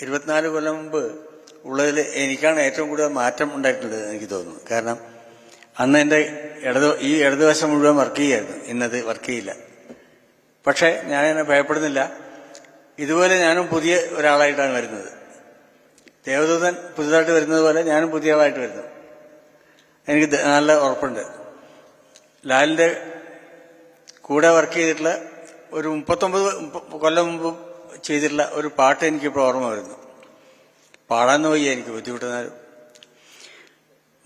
ഇരുപത്തിനാല് കൊല്ലം മുമ്പ് ഉള്ളതിൽ എനിക്കാണ് ഏറ്റവും കൂടുതൽ മാറ്റം ഉണ്ടായിട്ടുള്ളത് എനിക്ക് തോന്നുന്നു. കാരണം അന്ന് എന്റെ ഇടത് ഈ ഇടതുവശം മുഴുവൻ വർക്ക് ചെയ്യായിരുന്നു. ഇന്നത് വർക്ക് ചെയ്യില്ല. പക്ഷേ എന്നെ ഭയപ്പെടുന്നില്ല. ഇതുപോലെ ഞാനും പുതിയ ഒരാളായിട്ടാണ് വരുന്നത്. ദേവദൂതൻ പുതുതായിട്ട് വരുന്നത് പോലെ ഞാനും പുതിയ ആളായിട്ട് വരുന്നു. എനിക്ക് നല്ല ഉറപ്പുണ്ട്. ലാലിന്റെ കൂടെ വർക്ക് ചെയ്തിട്ടുള്ള ഒരു മുപ്പത്തൊമ്പത് മുപ്പ- കൊല്ലം മുമ്പ് ചെയ്തിട്ടുള്ള ഒരു പാട്ട് എനിക്കിപ്പോൾ ഓർമ്മ വരുന്നു. പാടാൻ വയ്യ എനിക്ക് ബുദ്ധിമുട്ടുന്നാലും.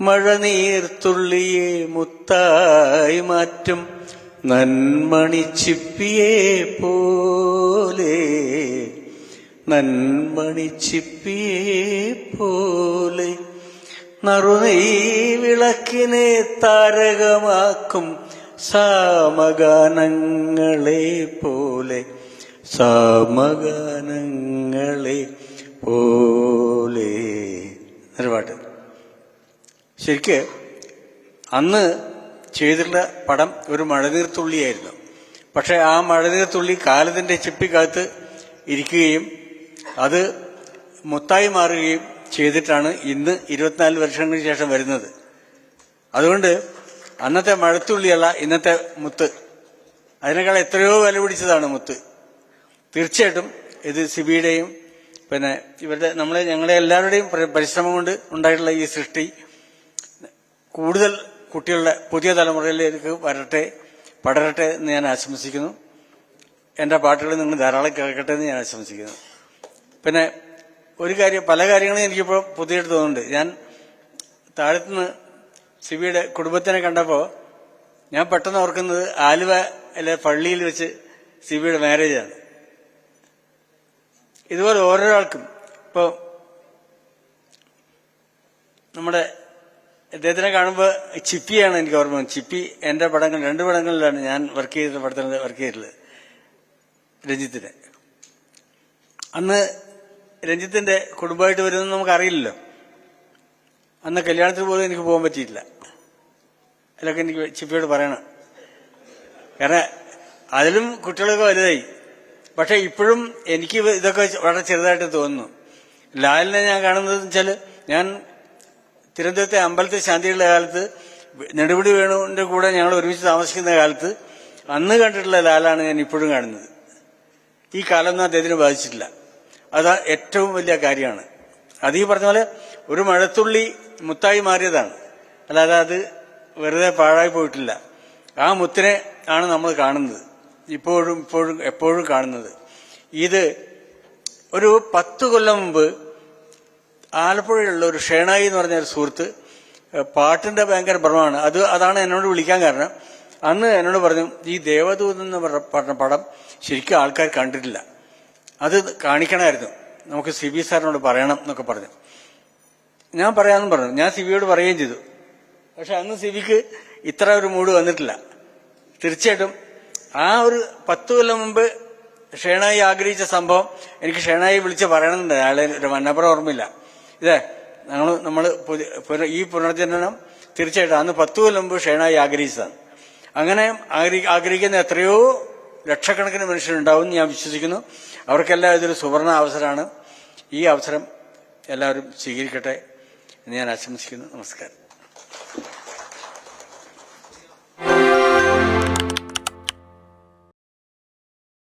മഴ നീർത്തുള്ളിയെ മുത്തായി മാറ്റും നന്മണി ചിപ്പിയെ പോലെ. നന്മണി ചിപ്പിയെ പോലെ. നറുനീ വിളക്കിനെ താരകമാക്കും സാമഗാനങ്ങളെ പോലെ. സാമഗാനങ്ങളെ പോലെ. പാട്ട്. ശരിക്ക് അന്ന് ചെയ്തിട്ടുള്ള പടം ഒരു മഴനീർത്തുള്ളിയായിരുന്നു പക്ഷെ ആ മഴനീർത്തുള്ളി കാലത്തിന്റെ ചിപ്പിക്കകത്ത് ഇരിക്കുകയും അത് മുത്തായി മാറുകയും ചെയ്തിട്ടാണ് ഇന്ന് ഇരുപത്തിനാല് വർഷങ്ങൾക്ക് ശേഷം വരുന്നത്. അതുകൊണ്ട് അന്നത്തെ മഴത്തുള്ളിയല്ല ഇന്നത്തെ മുത്ത്. അതിനേക്കാൾ എത്രയോ വില പിടിച്ചതാണ് മുത്ത്. തീർച്ചയായിട്ടും ഇത് സിബിയുടെയും പിന്നെ ഇവരുടെ നമ്മളെ ഞങ്ങളെ എല്ലാവരുടെയും പരി- പരിശ്രമം കൊണ്ട് ഉണ്ടായിട്ടുള്ള ഈ സൃഷ്ടി കൂടുതൽ കുട്ടികളുടെ പുതിയ തലമുറയിലേക്ക് വരട്ടെ പടരട്ടെ എന്ന് ഞാൻ ആശംസിക്കുന്നു. എന്റെ പാട്ടുകൾ നിങ്ങൾ ധാരാളം കേൾക്കട്ടെ എന്ന് ഞാൻ ആശംസിക്കുന്നു. പിന്നെ ഒരു കാര്യം പല കാര്യങ്ങളും എനിക്കിപ്പോൾ പുതിയതായിട്ട് തോന്നുന്നുണ്ട്. ഞാൻ താഴത്തുനിന്ന് സിബിയുടെ കുടുംബത്തിനെ കണ്ടപ്പോൾ ഞാൻ പെട്ടെന്ന് ഓർക്കുന്നത് ആലുവയിലെ പള്ളിയിൽ വെച്ച് സിബിയുടെ മാരേജാണ് ഇതുപോലെ ഓരോരാൾക്കും. ഇപ്പോ നമ്മുടെ അദ്ദേഹത്തിനെ കാണുമ്പോൾ ചിപ്പിയാണ് എനിക്ക് ഓർമ്മ. ചിപ്പി എന്റെ പടങ്ങൾ രണ്ട് പടങ്ങളിലാണ് ഞാൻ വർക്ക് ചെയ്ത പടത്തിൽ വർക്ക് ചെയ്തിട്ടുള്ളത്. രഞ്ജിത്തിന്റെ അന്ന് രഞ്ജിത്തിന്റെ കുടുംബമായിട്ട് വരുമെന്ന് നമുക്കറിയില്ലല്ലോ. അന്ന് കല്യാണത്തിന് പോലും എനിക്ക് പോകാൻ പറ്റിയില്ല അതിലൊക്കെ എനിക്ക് ചിപ്പിയോട് പറയണം. കാരണം അതിലും കുട്ടികളൊക്കെ വലുതായി. പക്ഷെ ഇപ്പോഴും എനിക്ക് ഇതൊക്കെ വളരെ ചെറുതായിട്ട് തോന്നുന്നു. ലാലിനെ ഞാൻ കാണുന്നത് വെച്ചാൽ ഞാൻ തിരുവനന്തപുരത്തെ അമ്പലത്തെ ശാന്തിയുടെ കാലത്ത് നെടുപിടി വേണുവിന്റെ കൂടെ ഞങ്ങൾ ഒരുമിച്ച് താമസിക്കുന്ന കാലത്ത് അന്ന് കണ്ടിട്ടുള്ള ലാലാണ് ഞാൻ ഇപ്പോഴും കാണുന്നത്. ഈ കാലമൊന്നും അദ്ദേഹത്തിന് ബാധിച്ചിട്ടില്ല. അത് ഏറ്റവും വലിയ കാര്യമാണ്. അത് ഈ പറഞ്ഞ പോലെ ഒരു മഴത്തുള്ളി മുത്തായി മാറിയതാണ്. അല്ലാതെ അത് വെറുതെ പാഴായി പോയിട്ടില്ല. ആ മുത്തിനെ ആണ് നമ്മൾ കാണുന്നത്. ഇപ്പോഴും ഇപ്പോഴും എപ്പോഴും കാണുന്നത്. ഇത് ഒരു പത്ത് കൊല്ലം മുമ്പ് ആലപ്പുഴയിലുള്ള ഒരു ഷേണായി എന്ന് പറഞ്ഞ ഒരു സുഹൃത്ത് പാട്ടിന്റെ ഭയങ്കര ഭ്രമമാണ്. അത് അതാണ് എന്നോട് വിളിക്കാൻ കാരണം. അന്ന് എന്നോട് പറഞ്ഞു ഈ ദേവദൂതൻ എന്ന് പറഞ്ഞ പടം ശരിക്കും ആൾക്കാർ കണ്ടിട്ടില്ല. അത് കാണിക്കണമായിരുന്നു. നമുക്ക് സി ബി സാറിനോട് പറയണം എന്നൊക്കെ പറഞ്ഞു. ഞാൻ പറയാമെന്ന് പറഞ്ഞു. ഞാൻ സിബിയോട് പറയുകയും ചെയ്തു. പക്ഷെ അന്ന് സിബിക്ക് ഇത്ര ഒരു മൂഡ് വന്നിട്ടില്ല. തീർച്ചയായിട്ടും ആ ഒരു പത്ത് കൊല്ലം മുമ്പ് ഷേണായി ആഗ്രഹിച്ച സംഭവം എനിക്ക് ഷേണായി വിളിച്ച് പറയണമെന്നുണ്ട് അയാളെ ഒരു മന്നപ്പുറം ഓർമ്മയില്ല. ഇതേ ഞങ്ങൾ നമ്മൾ ഈ പുനർജനനം തീർച്ചയായിട്ടും അന്ന് പത്ത് കൊല്ലം മുമ്പ് ഷേണായി ആഗ്രഹിച്ചതാണ്. അങ്ങനെ ആഗ്ര- ആഗ്രഹിക്കുന്ന എത്രയോ ലക്ഷക്കണക്കിന് മനുഷ്യരുണ്ടാവും ഞാൻ വിശ്വസിക്കുന്നു. അവർക്കെല്ലാം ഇതൊരു സുവർണ അവസരമാണ്. ഈ അവസരം എല്ലാവരും സ്വീകരിക്കട്ടെ എന്ന് ഞാൻ ആശംസിക്കുന്നു. നമസ്കാരം.